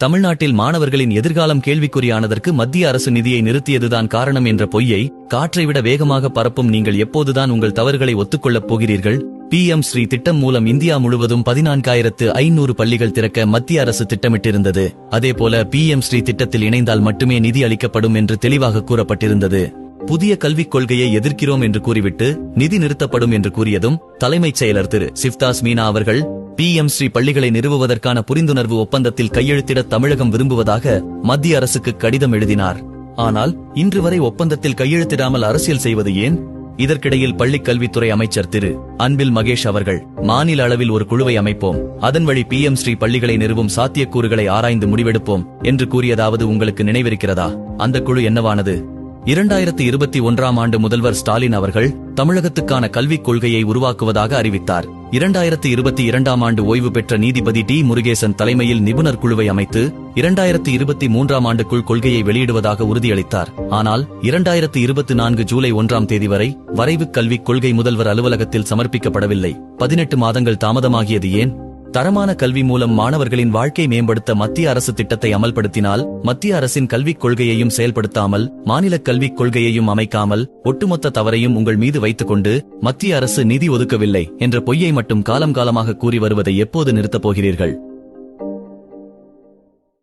தமிழ்நாட்டில் மாணவர்களின் எதிர்காலம் கேள்விக்குறியானதற்கு மத்திய அரசு நிதியை நிறுத்தியதுதான் காரணம் என்ற பொய்யை காற்றை விட வேகமாக பரப்பும் நீங்கள் எப்போதுதான் உங்கள் தவறுகளை ஒத்துக்கொள்ளப் போகிறீர்கள். பிஎம் ஸ்ரீ திட்டம் மூலம் இந்தியா முழுவதும் பதினான்காயிரத்து ஐநூறு பள்ளிகள் திறக்க மத்திய அரசு திட்டமிட்டிருந்தது. அதேபோல பிஎம் ஸ்ரீ திட்டத்தில் இணைந்தால் மட்டுமே நிதி அளிக்கப்படும் என்று தெளிவாக கூறப்பட்டிருந்தது. புதிய கல்விக் கொள்கையை எதிர்க்கிறோம் என்று கூறிவிட்டு நிதி நிறுத்தப்படும் என்று கூறியதும் தலைமைச் செயலர் திரு சிவ்தாஸ் மீனா அவர்கள் பிஎம் ஸ்ரீ பள்ளிகளை நிறுவுவதற்கான புரிந்துணர்வு ஒப்பந்தத்தில் கையெழுத்திட தமிழகம் விரும்புவதாக மத்திய அரசுக்கு கடிதம் எழுதினார். ஆனால் இன்று வரை ஒப்பந்தத்தில் கையெழுத்திடாமல் அரசியல் செய்வது ஏன்? இதற்கிடையில் பள்ளிக் கல்வித்துறை அமைச்சர் திரு. அன்பில் மகேஷ் அவர்கள் மாநில அளவில் ஒரு குழுவை அமைப்போம். அதன் வழி பிஎம் ஸ்ரீ பள்ளிகளை நிறுவும் சாத்தியக்கூறுகளை ஆராய்ந்து முடிவெடுப்போம் என்று கூறியதாவது உங்களுக்கு நினைவிருக்கிறதா? அந்த குழு என்னவானது? இரண்டாயிரத்தி இருபத்தி ஒன்றாம் ஆண்டு முதல்வர் ஸ்டாலின் அவர்கள் தமிழகத்துக்கான கல்விக் கொள்கையை உருவாக்குவதாக அறிவித்தார். இரண்டாயிரத்தி இருபத்தி இரண்டாம் ஆண்டு ஓய்வு பெற்ற நீதிபதி டி. முருகேசன் தலைமையில் நிபுணர் குழுவை அமைத்து இரண்டாயிரத்தி இருபத்தி மூன்றாம் ஆண்டுக்குள் கொள்கையை வெளியிடுவதாக உறுதியளித்தார். ஆனால் இரண்டாயிரத்தி இருபத்தி நான்கு ஜூலை ஒன்றாம் தேதி வரை வரைவு கல்விக் கொள்கை முதல்வர் அலுவலகத்தில் சமர்ப்பிக்கப்படவில்லை. பதினெட்டு மாதங்கள் தாமதமாகியது ஏன்? தரமான கல்வி மூலம் மாணவர்களின் வாழ்க்கை மேம்படுத்த மத்திய அரசு திட்டத்தை அமல்படுத்தினால் மத்திய அரசின் கல்விக் கொள்கையையும் செயல்படுத்தாமல் மாநில கல்விக் கொள்கையையும் அமைக்காமல் ஒட்டுமொத்த தவறையும் உங்கள் மீது வைத்துக் கொண்டு மத்திய அரசு நிதி ஒதுக்கவில்லை என்ற பொய்யை மட்டும் காலம் காலமாக கூறி வருவதை எப்போது நிறுத்தப் போகிறீர்கள்?